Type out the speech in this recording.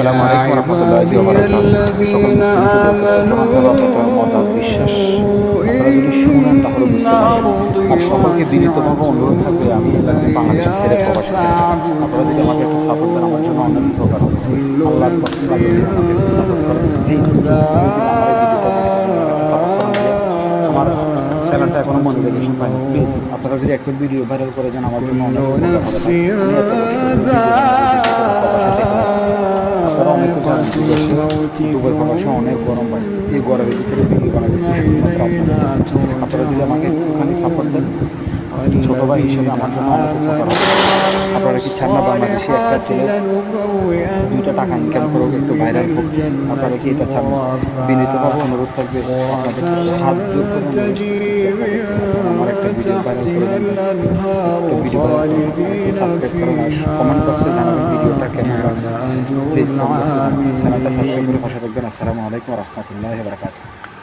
আসসালামু আলাইকুম ওয়া বারাকাতুহু। সকল মজা বিশ্বাস আপনারা যদি শুনেন, তাহলে বুঝতে পারবেন। আর সকলকে বিনীতভাবে অনুরোধ থাকবে, আমি ছেলে আপনারা যদি আমাকে একটু সাপোর্ট দেন, আমার জন্য অনেক উপকার আল্লাহ আমাকে একটু করেন প্লিজ আপনারা যদি একটা ভিডিও ভাইরাল করে যান, আমার জন্য অনেক অনেকে গরম হয় এই গরমের ভিতরে ভিডিও সাপোর্ট দেন ছোটো হিসেবে আমার জন্য অনেক টাকা ইনকাম অনুরোধ থাকবে, আপনাদের। আমার ভিডিও ভিডিও সাবস্ক্রাইব করুন কমেন্ট বক্সে জানাবেন ভিডিওটা কেমন লাগছে প্লিজ কমেন্ট বক্সে জানাবেন চ্যানেলটা সাবস্ক্রাইব করে পাশে থাকবেন আসসালামু আলাইকুম রহমতুল্লাহ বারকাতুহ